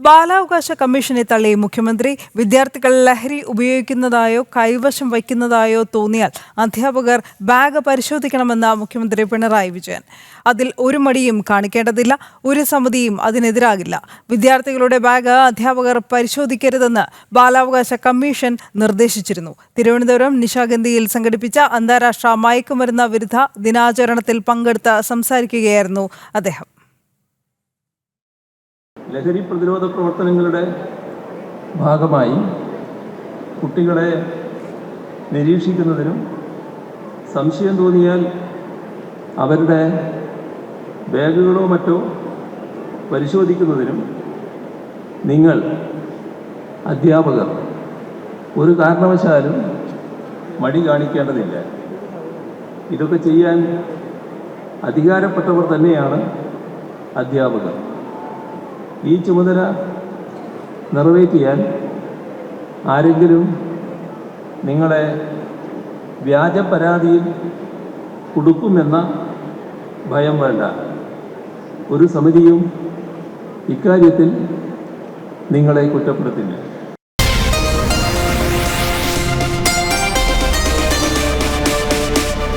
ബാലാവകാശ കമ്മീഷനെ തള്ളി മുഖ്യമന്ത്രി. വിദ്യാർത്ഥികൾ ലഹരി ഉപയോഗിക്കുന്നതായോ കൈവശം വയ്ക്കുന്നതായോ തോന്നിയാൽ അധ്യാപകർ ബാഗ് പരിശോധിക്കണമെന്ന് മുഖ്യമന്ത്രി പിണറായി വിജയൻ. അതിൽ ഒരു മടിയും കാണിക്കേണ്ടതില്ല ഒരു സമിതിയും അതിനെതിരാകില്ല. വിദ്യാർത്ഥികളുടെ ബാഗ് അധ്യാപകർ പരിശോധിക്കരുതെന്ന് ബാലാവകാശ കമ്മീഷൻ നിർദ്ദേശിച്ചിരുന്നു. തിരുവനന്തപുരം നിശാഗന്ധിയിൽ സംഘടിപ്പിച്ച അന്താരാഷ്ട്ര മയക്കുമരുന്ന് വിരുദ്ധ ദിനാചരണത്തിൽ പങ്കെടുത്ത് സംസാരിക്കുകയായിരുന്നു അദ്ദേഹം. ലഹരി പ്രതിരോധ പ്രവർത്തനങ്ങളുടെ ഭാഗമായി കുട്ടികളെ നിരീക്ഷിക്കുന്നതിനും സംശയം തോന്നിയാൽ അവരുടെ ബാഗുകളോ മറ്റോ പരിശോധിക്കുന്നതിനും നിങ്ങൾ അധ്യാപകർ ഒരു കാരണവശാലും മടി കാണിക്കേണ്ടതില്ല. ഇതൊക്കെ ചെയ്യാൻ അധികാരപ്പെട്ടവർ തന്നെയാണ് അധ്യാപകർ. ഈ ചുമതല നിറവേറ്റിയാൽ ആരെങ്കിലും നിങ്ങളെ വ്യാജ പരാതിയിൽ കൊടുക്കുമെന്ന ഭയം വേണ്ട. ഒരു സമിതിയും ഇക്കാര്യത്തിൽ നിങ്ങളെ കുറ്റപ്പെടുത്തില്ല.